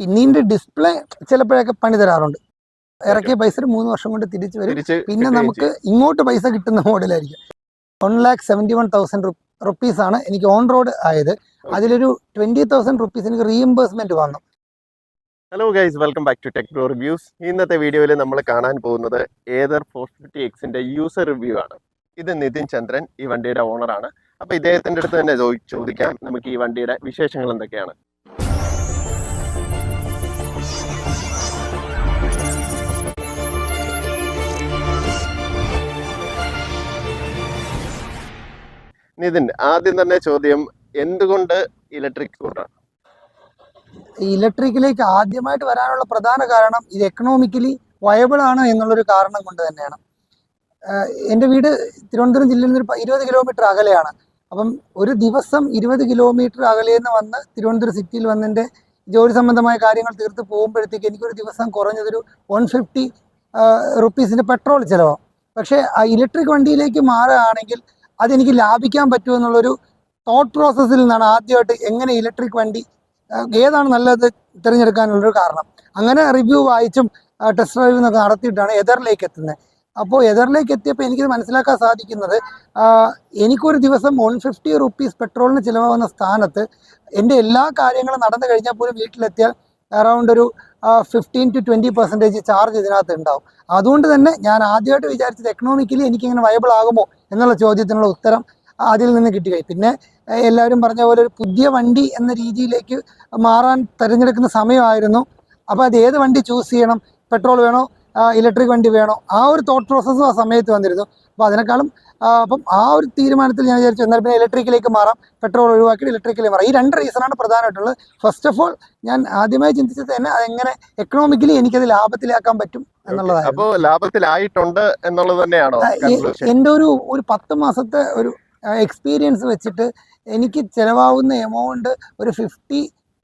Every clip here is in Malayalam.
പിന്നീട് ഡിസ്പ്ലേ ചിലപ്പോഴൊക്കെ പണി തരാറുണ്ട്. ഇറക്കിയ പൈസ മൂന്ന് വർഷം കൊണ്ട് തിരിച്ചു വരും. പിന്നെ നമുക്ക് ഇങ്ങോട്ട് പൈസ കിട്ടുന്ന മോഡലായിരിക്കും one lakh seventy one thousand rupees ആണ് എനിക്ക് ഓൺ റോഡ് ആയത്. അതിലൊരു ട്വന്റി തൗസൻഡ് റുപ്പീസ് എനിക്ക് റീഇംബേഴ്സ്മെന്റ് വന്നു hello guys welcome back to tech reviews ഇന്നത്തെ വീഡിയോയിൽ നമ്മൾ കാണാൻ പോകുന്നത് ഏതർ ഫോർ ഫിഫ്റ്റി എക്സിന്റെ യൂസർ റിവ്യൂ ആണ്. ഇത് നിതിൻ ചന്ദ്രൻ ഈ വണ്ടിയുടെ ഓണറാണ് അപ്പൊ ഇദ്ദേഹത്തിന്റെ അടുത്ത് തന്നെ ചോദി- ചോദിക്കാം. നമുക്ക് ഈ വണ്ടിയുടെ വിശേഷങ്ങൾ എന്തൊക്കെയാണ്? നിതിൻ ആദ്യം തന്നെ ചോദ്യം എന്തുകൊണ്ട് ഇലക്ട്രിക് സ്കൂട്ടർ ഇലക്ട്രിക്കിലേക്ക് ആദ്യമായിട്ട് വരാനുള്ള പ്രധാന കാരണം ഇത് എക്കണോമിക്കലി വയബിൾ ആണ് എന്നുള്ളൊരു കാരണം കൊണ്ട് തന്നെയാണ്. എന്റെ വീട് തിരുവനന്തപുരം ജില്ലയിൽ നിന്ന് ഇരുപത് കിലോമീറ്റർ അകലെയാണ്. അപ്പം ഒരു ദിവസം ഇരുപത് കിലോമീറ്റർ അകലെ നിന്ന് വന്ന് തിരുവനന്തപുരം സിറ്റിയിൽ വന്ന് എന്റെ ജോലി സംബന്ധമായ കാര്യങ്ങൾ തീർത്ത് പോകുമ്പോഴത്തേക്ക് എനിക്കൊരു ദിവസം കുറഞ്ഞതൊരു വൺ ഫിഫ്റ്റി റുപ്പീസിന്റെ പെട്രോൾ ചിലവാകും. പക്ഷേ ആ ഇലക്ട്രിക് വണ്ടിയിലേക്ക് മാറുകയാണെങ്കിൽ അതെനിക്ക് ലാഭിക്കാൻ പറ്റുമോ പറ്റുമെന്നുള്ളൊരു തോട്ട് പ്രോസസ്സിൽ നിന്നാണ് ആദ്യമായിട്ട് എങ്ങനെ ഇലക്ട്രിക് വണ്ടി ഏതാണ് നല്ലത് തിരഞ്ഞെടുക്കാനുള്ളൊരു കാരണം. അങ്ങനെ റിവ്യൂ വായിച്ചും ടെസ്റ്റ് ഡ്രൈവ് എന്നൊക്കെ നടത്തിയിട്ടാണ് എതറിലേക്ക് എത്തുന്നത് അപ്പോൾ എതറിലേക്ക് എത്തിയപ്പോൾ എനിക്കിത് മനസ്സിലാക്കാൻ സാധിക്കുന്നത് എനിക്കൊരു ദിവസം വൺ ഫിഫ്റ്റി റുപ്പീസ് പെട്രോളിന് ചിലവാകുന്ന സ്ഥാനത്ത് എന്റെ എല്ലാ കാര്യങ്ങളും നടന്നു കഴിഞ്ഞാൽ പോലും വീട്ടിലെത്തിയാൽ അറൗണ്ട് ഒരു fifteen to twenty percentage charge ഇതിനകത്ത് ഉണ്ടാവും. അതുകൊണ്ട് തന്നെ ഞാൻ ആദ്യമായിട്ട് വിചാരിച്ചത് എക്കണോമിക്കലി എനിക്കിങ്ങനെ വയബിൾ ആകുമോ എന്നുള്ള ചോദ്യത്തിനുള്ള ഉത്തരം അതിൽ നിന്ന് കിട്ടുകയും പിന്നെ എല്ലാവരും പറഞ്ഞ പോലെ ഒരു പുതിയ വണ്ടി എന്ന രീതിയിലേക്ക് മാറാൻ തിരഞ്ഞെടുക്കുന്ന സമയമായിരുന്നു. അപ്പോൾ അത് ഏത് വണ്ടി ചൂസ് ചെയ്യണം? പെട്രോൾ വേണോ? ഇലക്ട്രിക് വണ്ടി വേണോ? ആ ഒരു തോട്ട് പ്രോസസ്സും ആ സമയത്ത് വന്നിരുന്നു. അപ്പോൾ അതിനേക്കാളും അപ്പം ആ ഒരു തീരുമാനത്തിൽ ഞാൻ വിചാരിച്ചു എന്നാൽ പിന്നെ ഇലക്ട്രിക്കിലേക്ക് മാറാം പെട്രോൾ ഒഴിവാക്കിയിട്ട് ഇലക്ട്രിക്കിലേക്ക് മാറാം. ഈ രണ്ട് റീസണാണ് പ്രധാനമായിട്ടുള്ളത്. ഫസ്റ്റ് ഓഫ് ഓൾ ഞാൻ ആദ്യമായി ചിന്തിച്ചത് തന്നെ അതെങ്ങനെ എക്കണോമിക്കലി എനിക്കത് ലാഭത്തിലാക്കാൻ പറ്റും എന്നുള്ളതായിരുന്നു. അപ്പോൾ ലാഭത്തിലായിട്ടുണ്ട് എന്നുള്ളത് തന്നെയാണോ എന്റെ ഒരു ഒരു പത്ത് മാസത്തെ ഒരു എക്സ്പീരിയൻസ് വെച്ചിട്ട് എനിക്ക് ചിലവാകുന്ന എമൗണ്ട് ഒരു ഫിഫ്റ്റി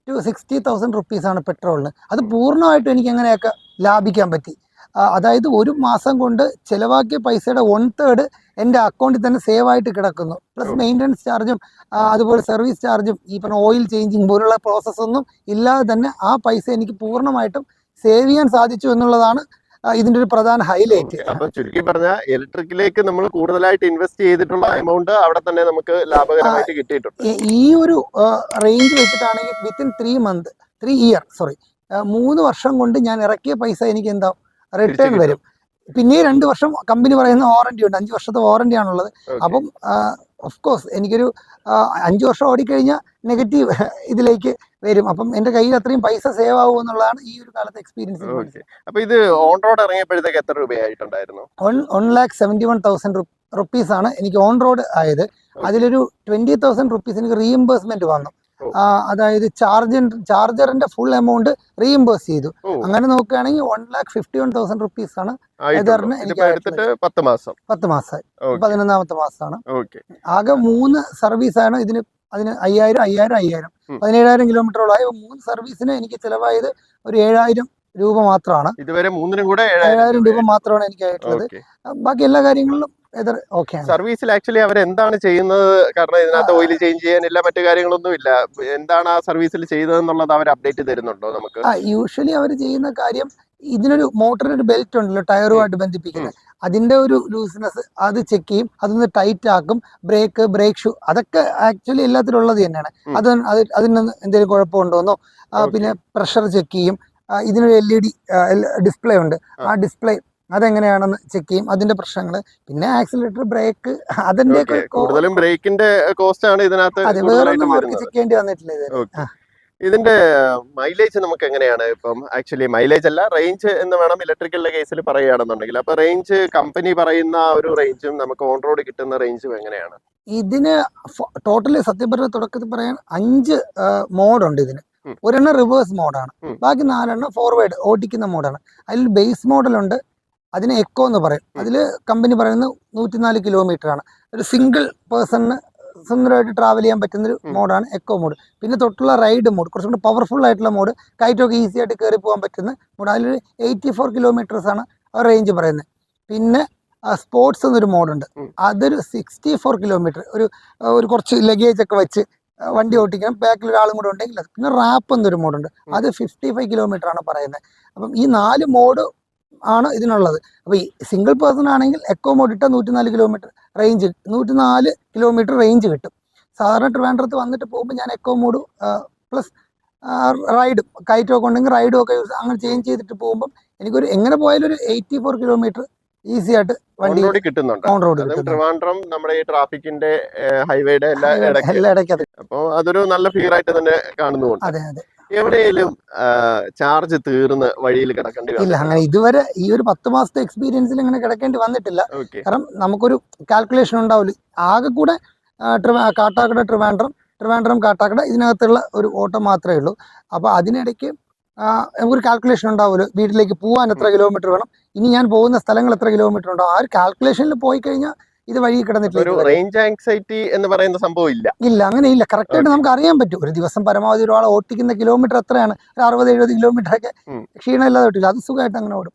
ടു സിക്സ്റ്റി തൗസൻഡ് റുപ്പീസാണ് പെട്രോളിന് അത് പൂർണമായിട്ടും എനിക്ക് അങ്ങനെയൊക്കെ ലാഭിക്കാൻ പറ്റി. അതായത് ഒരു മാസം കൊണ്ട് ചിലവാക്കിയ പൈസയുടെ വൺ തേർഡ് എന്റെ അക്കൗണ്ടിൽ തന്നെ സേവ് ആയിട്ട് കിടക്കുന്നു. പ്ലസ് മെയിന്റനൻസ് ചാർജും അതുപോലെ സർവീസ് ചാർജും ഈ പറഞ്ഞ ഓയിൽ ചേഞ്ചിങ് പോലുള്ള പ്രോസസ്സൊന്നും ഇല്ലാതെ തന്നെ ആ പൈസ എനിക്ക് പൂർണമായിട്ടും സേവ് ചെയ്യാൻ സാധിച്ചു എന്നുള്ളതാണ് ആ, ഇതിന്റെ ഒരു പ്രധാന ഹൈലൈറ്റ് അപ്പൊ ചുരുക്കി പറഞ്ഞ ഇലക്ട്രിക്കിലേക്ക് നമ്മൾ കൂടുതലായിട്ട് ഇൻവെസ്റ്റ് ചെയ്തിട്ടുള്ള എമൗണ്ട് അവിടെ തന്നെ നമുക്ക് ലാഭകരമായിട്ട് കിട്ടിയിട്ടുണ്ട്. ഈ- ഒരു range വെച്ചിട്ടാണെങ്കിൽ within three month three year sorry മൂന്ന് വർഷം കൊണ്ട് ഞാൻ ഇറക്കിയ പൈസ എനിക്ക് എന്താ റിട്ടേൺ വരും. പിന്നെ രണ്ട് വർഷം കമ്പനി പറയുന്ന വാറണ്ടി ഉണ്ട്. അഞ്ച് വർഷത്തെ വാറണ്ടി ആണുള്ളത്. അപ്പം ഓഫ് കോഴ്സ് എനിക്കൊരു അഞ്ച് വർഷം ഓടിക്കഴിഞ്ഞാൽ നെഗറ്റീവ് ഇതിലേക്ക് വരും. അപ്പം എന്റെ കയ്യിൽ അത്രയും പൈസ സേവ് ആവും എന്നുള്ളതാണ് ഈ ഒരു കാലത്തെ എക്സ്പീരിയൻസ് അപ്പൊ ഇത് ഓൺ റോഡ് ഇറങ്ങിയപ്പോഴത്തേക്ക് എത്ര രൂപയായിട്ടുണ്ടായിരുന്നു? One lakh seventy one thousand rupees ആണ് എനിക്ക് ഓൺ റോഡ് ആയത്. അതിലൊരു ട്വന്റി തൗസൻഡ് റുപ്പീസ് എനിക്ക് റീഎംബേഴ്സ്മെന്റ് വന്നു. ആ, അതായത് ചാർജ് ചാർജറിന്റെ ഫുൾ എമൗണ്ട് റീഎംബേഴ്സ് ചെയ്തു. ഓ അങ്ങനെ നോക്കുകയാണെങ്കിൽ one lakh fifty one thousand rupees ആണ് എനിക്ക് പത്ത് മാസം. പത്ത് മാസമായി. പതിനൊന്നാമത്തെ മാസമാണ്. ആകെ മൂന്ന് സർവീസാണ് ഇതിന് അതിന് അയ്യായിരം അയ്യായിരം അയ്യായിരം. പതിനേഴായിരം കിലോമീറ്ററോളായി. മൂന്ന് സർവീസിന് എനിക്ക് ചിലവായത് ഒരു ഏഴായിരം രൂപ മാത്രമാണ്. ഇതുവരെ മൂന്നിനും കൂടെ ഏഴായിരം രൂപ. മാത്രമാണ് എനിക്ക് ആയിട്ടുള്ളത് ബാക്കി എല്ലാ കാര്യങ്ങളിലും സർവീസിൽ ആക്ച്വലി അവർ എന്താണ് ചെയ്യുന്നത്? കാരണം ഇതിനകത്ത് ഓയിൽ ചേഞ്ച് ചെയ്യാനില്ല മറ്റു കാര്യങ്ങളൊന്നും ഇല്ല. എന്താണ് ആ സർവീസിൽ ചെയ്തതെന്നുള്ളത് അവർ അപ്ഡേറ്റ് തരുന്നുണ്ടോ നമുക്ക്? യൂഷ്വലി അവർ ചെയ്യുന്ന കാര്യം ഇതിനൊരു മോട്ടറിന് ഒരു ബെൽറ്റ് ഉണ്ടല്ലോ ടയറുമായിട്ട് ബന്ധിപ്പിക്കുന്നത്. അതിന്റെ ഒരു ലൂസ്നെസ് അത് ചെക്ക് ചെയ്യും അതൊന്ന് ടൈറ്റ് ആക്കും ബ്രേക്ക് ബ്രേക്ക് ഷൂ അതൊക്കെ ആക്ച്വലി എല്ലാത്തിലും ഉള്ളത് തന്നെയാണ്. അത് അത് അതിന് എന്തെങ്കിലും കുഴപ്പമുണ്ടോന്നോ. പിന്നെ പ്രഷർ ചെക്ക് ചെയ്യും. ഇതിനൊരു എൽ ഇ ഡി ഡിസ്പ്ലേ ഉണ്ട്. ആ. ഡിസ്പ്ലേ അതെങ്ങനെയാണെന്ന് ചെക്ക് ചെയ്യും അതിന്റെ പ്രശ്നങ്ങൾ. പിന്നെ ആക്സിലേറ്റർ ബ്രേക്ക് അതിന്റെ കൂടുതലും ബ്രേക്കിന്റെ കോസ്റ്റ് ആണ് ഇതിനകത്ത് ചെക്ക് ചെയ്യേണ്ടി വന്നിട്ടില്ല ഇത്. ഇതിന്റെ മൈലേജ് നമുക്ക് എങ്ങനെയാണ്? ഇപ്പം ആക്ച്വലി മൈലേജ് അല്ല റേഞ്ച് എന്ന് വേണം ഇലക്ട്രിക്കലിന്റെ കേസിൽ പറയുകയാണെന്നുണ്ടെങ്കിൽ. അപ്പൊ റേഞ്ച് കമ്പനി പറയുന്ന ഒരു റേഞ്ചും നമുക്ക് ഓൺ റോഡ് കിട്ടുന്ന റേഞ്ചും എങ്ങനെയാണ്? ഇതിന് ടോട്ടലി സത്യം പറഞ്ഞ തുടക്കത്തിൽ പറയാൻ അഞ്ച് മോഡുണ്ട് ഇതിന്. ഒരെണ്ണം റിവേഴ്സ് മോഡാണ്. ബാക്കി നാലെണ്ണം ഫോർവേഡ് ഓടിക്കുന്ന മോഡാണ് അതിൽ ബേസ് മോഡലുണ്ട് അതിന് എക്കോ എന്ന് പറയും. അതിൽ കമ്പനി പറയുന്നത് നൂറ്റിനാല് കിലോമീറ്റർ ആണ്. ഒരു സിംഗിൾ പേഴ്സണിന് സുന്ദരമായിട്ട് ട്രാവൽ ചെയ്യാൻ പറ്റുന്ന ഒരു. മോഡാണ് എക്കോ മോഡ് പിന്നെ തൊട്ടുള്ള റൈഡ് മോഡ് കുറച്ചും കൂടി പവർഫുൾ ആയിട്ടുള്ള മോഡ് കയറ്റമൊക്കെ ഈസി ആയിട്ട് കയറി പോകാൻ പറ്റുന്ന മോഡ് അതിലൊരു എയ്റ്റി ഫോർ കിലോമീറ്റേഴ്സാണ് റേഞ്ച് പറയുന്നത്. പിന്നെ സ്പോർട്സ് എന്നൊരു മോഡുണ്ട്. അതൊരു സിക്സ്റ്റി ഫോർ കിലോമീറ്റർ ഒരു ഒരു കുറച്ച് ലഗേജ് ഒക്കെ വെച്ച് വണ്ടി ഓട്ടിക്കണം. ബാക്കിൽ ഒരാളും കൂടെ ഉണ്ടെങ്കിൽ പിന്നെ റാപ്പ് എന്നൊരു മോഡുണ്ട്. അത് ഫിഫ്റ്റി ഫൈവ് കിലോമീറ്റർ ആണ് പറയുന്നത്. അപ്പം ഈ നാല് മോഡ് ആണ് ഇതിനുള്ളത്. അപ്പോൾ ഈ സിംഗിൾ പേഴ്സൺ ആണെങ്കിൽ എക്കോ മോഡ് ഇട്ടാൽ നൂറ്റിനാല് കിലോമീറ്റർ റേഞ്ച് നൂറ്റിനാല് കിലോമീറ്റർ റേഞ്ച് കിട്ടും. സാധാരണ ട്രിവാൻഡ്രത്ത് വന്നിട്ട് പോകുമ്പോൾ ഞാൻ എക്കോ മോഡ് പ്ലസ് റൈഡും കയറ്റമൊക്കെ ഉണ്ടെങ്കിൽ റൈഡും ഒക്കെ യൂസ് അങ്ങനെ ചേഞ്ച് ചെയ്തിട്ട് പോകുമ്പോൾ എനിക്കൊരു എങ്ങനെ പോയാലും ഒരു എയ്റ്റി ഫോർ കിലോമീറ്റർ ഈസി ആയിട്ട് വണ്ടി കിട്ടുന്നുണ്ട്. ഓൺ റോഡ് ട്രിവാൻഡ്രം നമ്മുടെ ഈ ട്രാഫിക്കിന്റെ ഹൈവേയുടെ എല്ലാ ഇടയ്ക്ക് അപ്പോൾ അതൊരു നല്ല ഫിഗർ ആയിട്ട് തന്നെ കാണുന്നുണ്ട് അതെ അതെ. എവിടെയെങ്കിലും ചാർജ് തീർന്ന് വഴിയിൽ കിടക്കേണ്ടി ഇല്ല അങ്ങനെ ഇതുവരെ ഈ ഒരു പത്ത് മാസത്തെ എക്സ്പീരിയൻസിൽ ഇങ്ങനെ കിടക്കേണ്ടി വന്നിട്ടില്ല. കാരണം നമുക്കൊരു കാൽക്കുലേഷൻ ഉണ്ടാവില്ല ആകെ കൂടെ കാട്ടാക്കട ട്രിവാൻഡ്രം ട്രിവാൻഡ്രം കാട്ടാക്കട ഇതിനകത്തുള്ള ഒരു ഓട്ടം മാത്രമേ ഉള്ളൂ. അപ്പോൾ അതിനിടയ്ക്ക് നമുക്കൊരു കാൽക്കുലേഷൻ ഉണ്ടാവുമല്ലോ വീട്ടിലേക്ക് പോകാൻ എത്ര കിലോമീറ്റർ വേണം? ഇനി ഞാൻ പോകുന്ന സ്ഥലങ്ങൾ എത്ര കിലോമീറ്റർ ഉണ്ടാവും ആ ഒരു കാൽക്കുലേഷനിൽ പോയി കഴിഞ്ഞാൽ ഇത് വഴി കിടന്നിട്ടില്ല റേഞ്ച് ആങ്സൈറ്റി എന്ന് പറയുന്ന സംഭവം ഇല്ല. ഇല്ല അങ്ങനെ ഇല്ല കറക്റ്റ് ആയിട്ട് നമുക്ക് അറിയാൻ പറ്റും. ഒരു ദിവസം പരമാവധി ഒരാൾ ഓട്ടിക്കുന്ന കിലോമീറ്റർ എത്രയാണ്? ഒരു അറുപത് എഴുപത് കിലോമീറ്റർ ഒക്കെ ക്ഷീണം ക്ഷീണമില്ലാതെ ഓട്ടില്ല. അത് സുഖമായിട്ട് അങ്ങനെ ഓടും.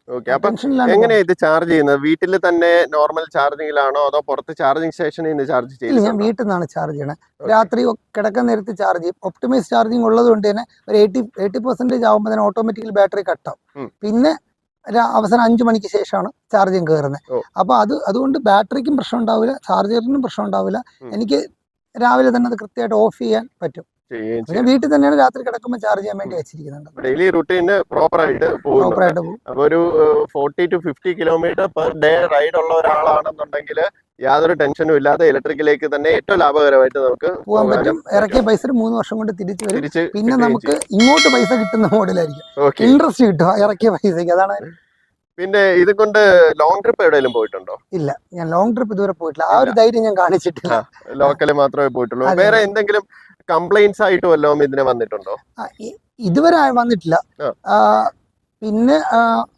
എങ്ങനെയാ ഇത് ചാർജ് ചെയ്യുന്നത്? വീട്ടിൽ തന്നെ നോർമൽ ചാർജിങ്ങിലാണോ അതോ പുറത്ത് ചാർജിങ് സ്റ്റേഷനിൽ നിന്ന് ചാർജ് ഇല്ല ഞാൻ വീട്ടിൽ നിന്നാണ് ചാർജ് ചെയ്യണത് രാത്രി കിടക്കുന്ന കിടക്കാൻ നേരത്ത് ചാർജ് ചെയ്യും. ഒപ്റ്റിമൈസ് ചാർജിങ് ഉള്ളത് കൊണ്ട് തന്നെ ഒരു എയ്റ്റി എയ്റ്റി പെർസെന്റേജ് ആകുമ്പോൾ തന്നെ ഓട്ടോമാറ്റിക്കലി ബാറ്ററി കട്ടാവും പിന്നെ അവസാനം അഞ്ചു മണിക്ക് ശേഷമാണ് ചാർജിങ് കയറുന്നത് അപ്പൊ അത് അതുകൊണ്ട് ബാറ്ററിക്കും പ്രശ്നം ഉണ്ടാവില്ല ചാർജറിനും പ്രശ്നം ഉണ്ടാവില്ല. എനിക്ക് രാവിലെ തന്നെ അത് കൃത്യമായിട്ട് ഓഫ് ചെയ്യാൻ പറ്റും. ഞാൻ വീട്ടിൽ തന്നെയാണ് രാത്രി കിടക്കുമ്പോൾ ചാർജ് ചെയ്യാൻ വേണ്ടി വെച്ചിരിക്കുന്നുണ്ട് ഡെയിലി റൂട്ടീൻ പ്രോപ്പർ ആയിട്ട് പ്രോപ്പർ ആയിട്ട് പോകും. അപ്പൊ ഒരു forty to fifty kilometre per day ride ഉള്ള ഒരാളാണെന്നുണ്ടെങ്കിൽ യാതൊരു ടെൻഷനും ഇല്ലാതെ ഇലക്ട്രിക്കിലേക്ക് തന്നെ ഏറ്റവും ലാഭകരമായിട്ട് നമുക്ക് പോകാൻ പറ്റും. ഇറക്കിയ പൈസ മൂന്ന് വർഷം കൊണ്ട് തിരിച്ചു വരും. പിന്നെ നമുക്ക് ഇങ്ങോട്ട് പൈസ കിട്ടുന്ന മോഡലായിരിക്കും ഇൻട്രസ്റ്റ് കിട്ടും ഇറക്കിയ പൈസക്ക് അതാണ് പിന്നെ ഇത് കൊണ്ട് ലോങ് ട്രിപ്പ് എവിടെയെങ്കിലും പോയിട്ടുണ്ടോ? ഇല്ല. ഞാൻ ലോങ് ട്രിപ്പ് ഇതുവരെ പോയിട്ടില്ല. ആ ഒരു ധൈര്യം ഞാൻ കാണിച്ചിട്ടില്ല. ലോക്കലിൽ മാത്രമേ പോയിട്ടുള്ളൂ. വേറെ എന്തെങ്കിലും കംപ്ലൈന്റ്സ് ആയിട്ട് വല്ലതും ഇതിനെ വന്നിട്ടുണ്ടോ? ഇതുവരെ വന്നിട്ടില്ല. പിന്നെ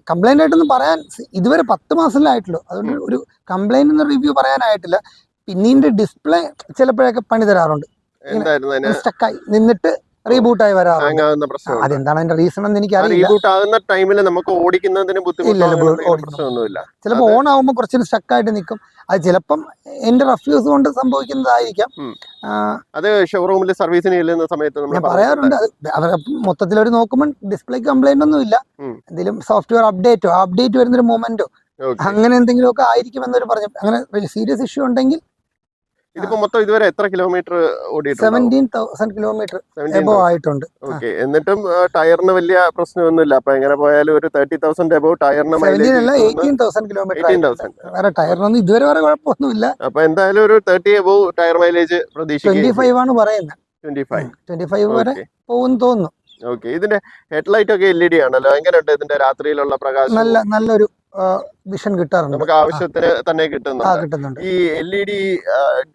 കംപ്ലൈന്റ് ആയിട്ടൊന്നും പറയാൻ ഇതുവരെ പത്ത് മാസത്തിലായിട്ടുള്ളൂ അതുകൊണ്ട് ഒരു കംപ്ലൈന്റ് എന്ന റിവ്യൂ പറയാനായിട്ടില്ല. പിന്നീട് ഡിസ്പ്ലേ ചിലപ്പോഴൊക്കെ പണി തരാറുണ്ട്. സ്റ്റക്കായി നിന്നിട്ട് റീബൂട്ടായി പ്രശ്നം അതെന്താണ് അതിന്റെ റീസൺ എന്ന് എനിക്ക് റീബൂട്ട് ആകുന്ന ടൈമിൽ നമുക്ക് ഓടിക്കുന്നതിന് ചിലപ്പോൾ ഓൺ ആകുമ്പോൾ കുറച്ചൊരു സ്റ്റക്കായിട്ട് നിൽക്കും അത് ചിലപ്പം എന്റെ റഫ്യൂസ് കൊണ്ട് സംഭവിക്കുന്നതായിരിക്കാം. അത് ഷോറൂമിൽ സർവീസിന് ചെല്ലുന്ന സമയത്ത് ഞാൻ പറയാറുണ്ട്. അവരെ അവർ മൊത്തത്തിൽ അവർ നോക്കുമ്പോൾ ഡിസ്പ്ലേ കംപ്ലൈന്റ് ഒന്നും ഇല്ല. എന്തെങ്കിലും സോഫ്റ്റ്വെയർ അപ്ഡേറ്റോ അപ്ഡേറ്റ് വരുന്നൊരു മൊമെന്റോ അങ്ങനെ എന്തെങ്കിലുമൊക്കെ ആയിരിക്കും എന്നൊരു പറഞ്ഞു. അങ്ങനെ സീരിയസ് ഇഷ്യൂ ഉണ്ടെങ്കിൽ ഇതിപ്പോ മൊത്തം ഇതുവരെ എത്ര കിലോമീറ്റർ ഓടിയിട്ടുണ്ട്? സെവന്റീൻ തൗസൻഡ് കിലോമീറ്റർ എബോ ആയിട്ടുണ്ട്. ഓക്കെ എന്നിട്ടും ടയറിന് വലിയ പ്രശ്നമൊന്നുമില്ല. അപ്പൊ എങ്ങനെ പോയാലും ഒരു തേർട്ടി തൗസൻഡ് എബോ ടയറിന് എയ്റ്റീൻ തൗസൻഡ് കിലോമീറ്റർ വേറെ ടയറിനൊന്നും ഇതുവരെ വേറെ കുഴപ്പമൊന്നുമില്ല. അപ്പൊ എന്തായാലും ഒരു thirty above tyre mileage twenty പ്രതീക്ഷിക്കും five ആണ് പറയുന്നത്. ട്വന്റി ഫൈവ് ട്വന്റി ഫൈവ് വരെ തോന്നുന്നു. ഓക്കെ ഇതിന്റെ ഹെഡ്ലൈറ്റ് ഒക്കെ എൽ ഇ ഡി ആണല്ലോ. എങ്ങനെയുണ്ട് ഇതിന്റെ രാത്രിയിലുള്ള പ്രകാശം? നല്ല നല്ലൊരു വിഷൻ കിട്ടാറുണ്ട്. നമുക്ക് ആവശ്യത്തിന് തന്നെ കിട്ടുന്നുണ്ട്. ഈ എൽ ഇ ഡി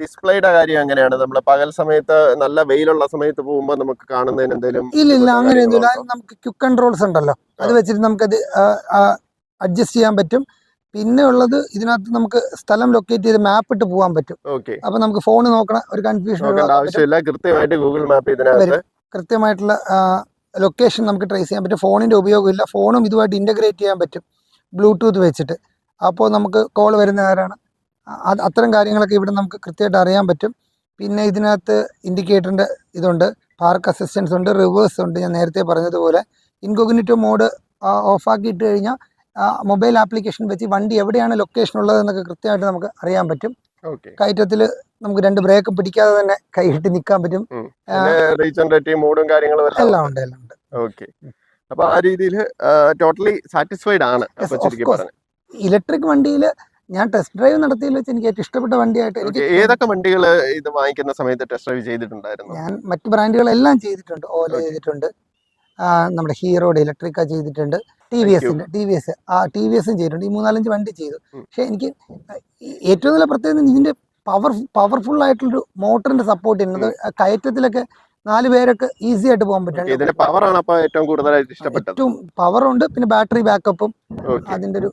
ഡിസ്പ്ലേയുടെ കാര്യം എങ്ങനെയാണ്? നമ്മൾ പകൽ സമയത്ത് നല്ല വെയിലുള്ള സമയത്ത് പോകുമ്പോൾ നമുക്ക് കാണുന്നതിന് എന്തെങ്കിലും ഇല്ല ഇല്ല അങ്ങനെ നമുക്ക് ക്യുക്ക് കൺട്രോൾസ് ഉണ്ടല്ലോ. അത് വെച്ചിട്ട് നമുക്കത് അഡ്ജസ്റ്റ് ചെയ്യാൻ പറ്റും. പിന്നെ ഉള്ളത് ഇതിനകത്ത് നമുക്ക് സ്ഥലം ലൊക്കേറ്റ് ചെയ്ത് മാപ്പ് ഇട്ട് പോകാൻ പറ്റും. അപ്പൊ നമുക്ക് ഫോൺ നോക്കണ ഒരു കൺഫ്യൂഷൻ ആവശ്യമില്ല. കൃത്യമായിട്ട് ഗൂഗിൾ മാപ്പ് ഇതിനകത്ത് കൃത്യമായിട്ടുള്ള ലൊക്കേഷൻ നമുക്ക് ട്രേസ് ചെയ്യാൻ പറ്റും. ഫോണിന്റെ ഉപയോഗമില്ല. ഫോണും ഇതുമായിട്ട് ഇന്റഗ്രേറ്റ് ചെയ്യാൻ പറ്റും. ബ്ലൂടൂത്ത് വെച്ചിട്ട്. അപ്പോൾ നമുക്ക് കോൾ വരുന്ന ആരാണ്? അത് അത്തരം കാര്യങ്ങളൊക്കെ ഇവിടെ നമുക്ക് കൃത്യമായിട്ട് അറിയാൻ പറ്റും. പിന്നെ ഇതിനകത്ത് ഇൻഡിക്കേറ്ററിന്റെ ഇതുണ്ട്. പാർക്ക് അസിസ്റ്റൻസ് ഉണ്ട് റിവേഴ്സ് ഉണ്ട്. ഞാൻ നേരത്തെ പറഞ്ഞതുപോലെ ഇൻകോഗ്നിറ്റോ മോഡ് ഓഫാക്കി ഇട്ട് കഴിഞ്ഞാൽ മൊബൈൽ ആപ്ലിക്കേഷൻ വെച്ച് വണ്ടി എവിടെയാണ് ലൊക്കേഷൻ ഉള്ളതെന്നൊക്കെ കൃത്യമായിട്ട് നമുക്ക് അറിയാൻ പറ്റും. കയറ്റത്തിൽ നമുക്ക് രണ്ട് ബ്രേക്ക് പിടിക്കാതെ തന്നെ കൈയിട്ട് നിൽക്കാൻ പറ്റും. എല്ലാം ഉണ്ട് എല്ലാം ഉണ്ട്. ഓക്കെ അപ്പൊ ആ രീതിയിൽ ടോട്ടലി സാറ്റിസ്ഫൈഡ് ആണ് ഇലക്ട്രിക് വണ്ടിയിൽ ഞാൻ ടെസ്റ്റ് ഡ്രൈവ് നടത്തിയതിൽ വെച്ച് എനിക്ക് ഏറ്റവും ഇഷ്ടപ്പെട്ട വണ്ടിയായിട്ട് എനിക്ക് ഏതൊക്കെ വണ്ടികൾ ഇത് വാങ്ങിക്കുന്ന സമയത്ത് ടെസ്റ്റ് ഡ്രൈവ് ചെയ്തിട്ടുണ്ടായിരുന്നു? ഞാൻ മറ്റ് ബ്രാൻഡുകളെല്ലാം ചെയ്തിട്ടുണ്ട്. ഓല ചെയ്തിട്ടുണ്ട്. നമ്മുടെ ഹീറോയുടെ ഇലക്ട്രിക്ക ചെയ്തിട്ടുണ്ട്. ടി വി എസിന്റെ ടി വി എസ് ആ ടി വി എസും ചെയ്തിട്ടുണ്ട്. ഈ മൂന്നാലഞ്ച് വണ്ടി ചെയ്തു. പക്ഷെ എനിക്ക് ഏറ്റവും നല്ല പ്രത്യേകത ഇതിന്റെ പവർ പവർഫുൾ ആയിട്ടുള്ളൊരു മോട്ടറിന്റെ സപ്പോർട്ട് ചെയ്യുന്നത് കയറ്റത്തിലൊക്കെ നാല് പേരൊക്കെ ഈസി ആയിട്ട് പോകാൻ പറ്റും. ഇതിന്റെ പവർ ആണ് അപ്പൊ ഏറ്റവും കൂടുതലായിട്ട് ഇഷ്ടപ്പെട്ടത്. ഏറ്റവും പവറുണ്ട് പിന്നെ ബാറ്ററി ബാക്കപ്പും അതിന്റെ ഒരു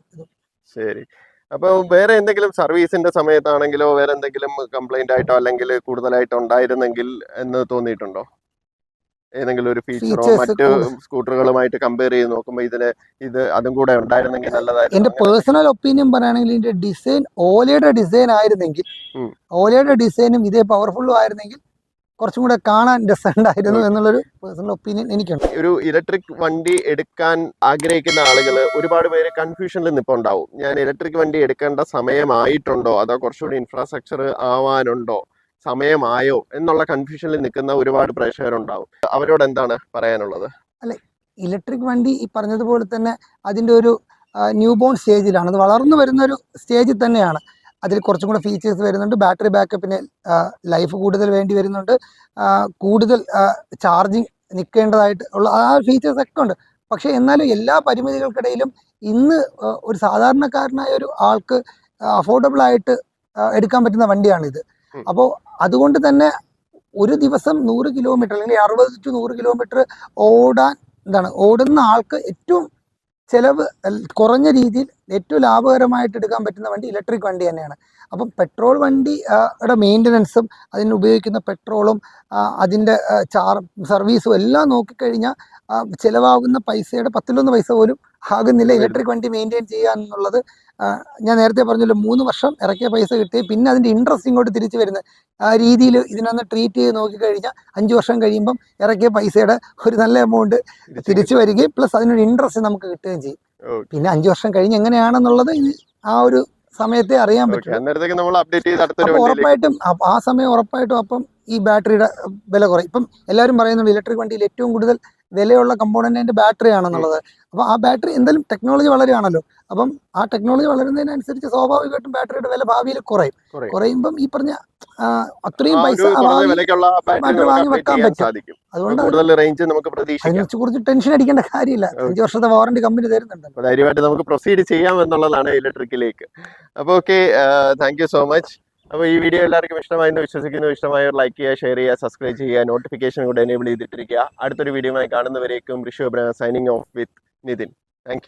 ശരി. അപ്പൊ വേറെ എന്തെങ്കിലും സർവീസിന്റെ സമയത്താണെങ്കിലോ വേറെ എന്തെങ്കിലും കംപ്ലൈന്റ് ആയിട്ടോ അല്ലെങ്കിൽ കൂടുതലായിട്ട് ഉണ്ടായിരുന്നെങ്കിൽ എന്ന് തോന്നിയിട്ടുണ്ടോ? ഏതെങ്കിലും ഒരു ഫീച്ചറോ മറ്റു സ്കൂട്ടറുകളുമായിട്ട് കമ്പയർ ചെയ്ത് നോക്കുമ്പോൾ ഇതിന് ഇത് അതും കൂടെ ഉണ്ടായിരുന്നെങ്കിൽ നല്ലതായിരുന്നു. എന്റെ പേഴ്സണൽ ഒപ്പീനിയൻ പറയുകയാണെങ്കിൽ ഇതിന്റെ ഡിസൈൻ ഓലയുടെ ഡിസൈൻ ആയിരുന്നെങ്കിൽ. ഓലയുടെ ഡിസൈനും ഇതേ പവർഫുള്ളും ആയിരുന്നെങ്കിൽ കുറച്ചും കൂടെ കാണാൻ രസമുണ്ടായിരുന്നു എന്നുള്ളൊരു പേഴ്സണൽ ഒപ്പീനിയൻ എനിക്കുണ്ട്. ഒരു ഇലക്ട്രിക് വണ്ടി എടുക്കാൻ ആഗ്രഹിക്കുന്ന ആളുകൾ ഒരുപാട് പേര് കൺഫ്യൂഷനിൽ നിൽപ്പുണ്ടാവും ഞാൻ ഇലക്ട്രിക് വണ്ടി എടുക്കേണ്ട സമയമായിട്ടുണ്ടോ? അതോ കുറച്ചുകൂടി ഇൻഫ്രാസ്ട്രക്ചർ ആവാനുണ്ടോ? സമയമായോ? എന്നുള്ള കൺഫ്യൂഷനിൽ നിൽക്കുന്ന ഒരുപാട് പ്രേക്ഷകരുണ്ടാവും. അവരോട് എന്താണ് പറയാനുള്ളത്? അല്ലെ ഇലക്ട്രിക് വണ്ടി ഈ പറഞ്ഞതുപോലെ തന്നെ അതിന്റെ ഒരു ന്യൂ ബോൺ സ്റ്റേജിലാണ് അത് വളർന്നു വരുന്ന ഒരു സ്റ്റേജിൽ തന്നെയാണ്. അതിൽ കുറച്ചും കൂടെ ഫീച്ചേഴ്സ് വരുന്നുണ്ട്. ബാറ്ററി ബാക്കപ്പിന് ലൈഫ് കൂടുതൽ വേണ്ടി വരുന്നുണ്ട്. കൂടുതൽ ചാർജിങ് നിൽക്കേണ്ടതായിട്ട് ഉള്ള ആ ഫീച്ചേഴ്സ് ഒക്കെ ഉണ്ട്. പക്ഷേ എന്നാലും എല്ലാ പരിമിതികൾക്കിടയിലും ഇന്ന് ഒരു സാധാരണക്കാരനായ ഒരു ആൾക്ക് അഫോർഡബിൾ ആയിട്ട് എടുക്കാൻ പറ്റുന്ന വണ്ടിയാണിത്. അപ്പോൾ അതുകൊണ്ട് തന്നെ ഒരു ദിവസം നൂറ് കിലോമീറ്റർ അല്ലെങ്കിൽ അറുപത് ടു നൂറ് കിലോമീറ്റർ ഓടാൻ എന്താണ് ഓടുന്ന ആൾക്ക് ഏറ്റവും ചിലവ് കുറഞ്ഞ രീതിയിൽ ഏറ്റവും ലാഭകരമായിട്ട് എടുക്കാൻ പറ്റുന്ന വണ്ടി ഇലക്ട്രിക് വണ്ടി തന്നെയാണ്. അപ്പം പെട്രോൾ വണ്ടി ആ, യുടെ മെയിന്റനൻസും അതിന് ഉപയോഗിക്കുന്ന പെട്രോളും അതിന്റെ ചാർ സർവീസും എല്ലാം നോക്കിക്കഴിഞ്ഞാൽ ചിലവാകുന്ന പൈസയുടെ പത്തിലൊന്ന് പൈസ പോലും ആകുന്നില്ല. ഇലക്ട്രിക് വണ്ടി മെയിന്റെയിൻ ചെയ്യുക എന്നുള്ളത് ഞാൻ നേരത്തെ പറഞ്ഞല്ലോ മൂന്ന് വർഷം ഇറക്കിയ പൈസ കിട്ടി. പിന്നെ അതിന്റെ ഇൻട്രസ്റ്റ് ഇങ്ങോട്ട് തിരിച്ചു വരുന്ന. ആ രീതിയിൽ ഇതിനൊന്ന് ട്രീറ്റ് ചെയ്ത് നോക്കിക്കഴിഞ്ഞാൽ അഞ്ച് വർഷം കഴിയുമ്പം ഇറക്കിയ പൈസയുടെ ഒരു നല്ല എമൗണ്ട് തിരിച്ചു വരികയും പ്ലസ് അതിനൊരു ഇൻട്രസ്റ്റ് നമുക്ക് കിട്ടുകയും ചെയ്യും. പിന്നെ അഞ്ചു വർഷം കഴിഞ്ഞ് എങ്ങനെയാണെന്നുള്ളത് ആ ഒരു സമയത്തെ അറിയാൻ പറ്റും ഉറപ്പായിട്ടും ആ സമയം ഉറപ്പായിട്ടും അപ്പം ഈ ബാറ്ററിയുടെ വില കുറയും. ഇപ്പം എല്ലാവരും പറയുന്നുണ്ട് ഇലക്ട്രിക് വണ്ടിയിൽ ഏറ്റവും കൂടുതൽ വിലയുള്ള കമ്പോണന്റ് അതിന്റെ ബാറ്ററി ആണെന്നുള്ളത്. അപ്പൊ ആ ബാറ്ററി എന്തായാലും ടെക്നോളജി വളരുകയാണല്ലോ. അപ്പം ആ ടെക്നോളജി വളരുന്നതിനനുസരിച്ച് സ്വാഭാവികമായിട്ടും ബാറ്ററിയുടെ വില ഭാവിയിൽ കുറയും. കുറയും. കുറയുമ്പം ഈ പറഞ്ഞ അത്രയും പൈസ വാങ്ങി വെക്കാൻ പറ്റും. അതുകൊണ്ട് റേഞ്ച് നമുക്ക് കുറിച്ച് ടെൻഷൻ അടിക്കേണ്ട കാര്യമില്ല. അഞ്ച് വർഷത്തെ വാറണ്ടി കമ്പനി തരുന്നുണ്ട്. അപ്പോൾ ധൈര്യമായിട്ട് നമുക്ക് പ്രൊസീഡ് ചെയ്യാം എന്നുള്ളതാണ് ഇലക്ട്രിക്കിലേക്ക് അപ്പോൾ okay thank you so much അപ്പോൾ ഈ വീഡിയോ എല്ലാവർക്കും ഇഷ്ടമായെന്ന് വിശ്വസിക്കുന്നു. ഇഷ്ടമായവർ ലൈക്ക് ചെയ്യുക ഷെയർ ചെയ്യുക സബ്സ്ക്രൈബ് ചെയ്യുക നോട്ടിഫിക്കേഷൻ കൂടെ എനേബിൾ ചെയ്തിട്ടിരിക്കുക. അടുത്തൊരു വീഡിയോയുമായി കാണുന്നവരേക്കും Rishu signing off with Nithin thank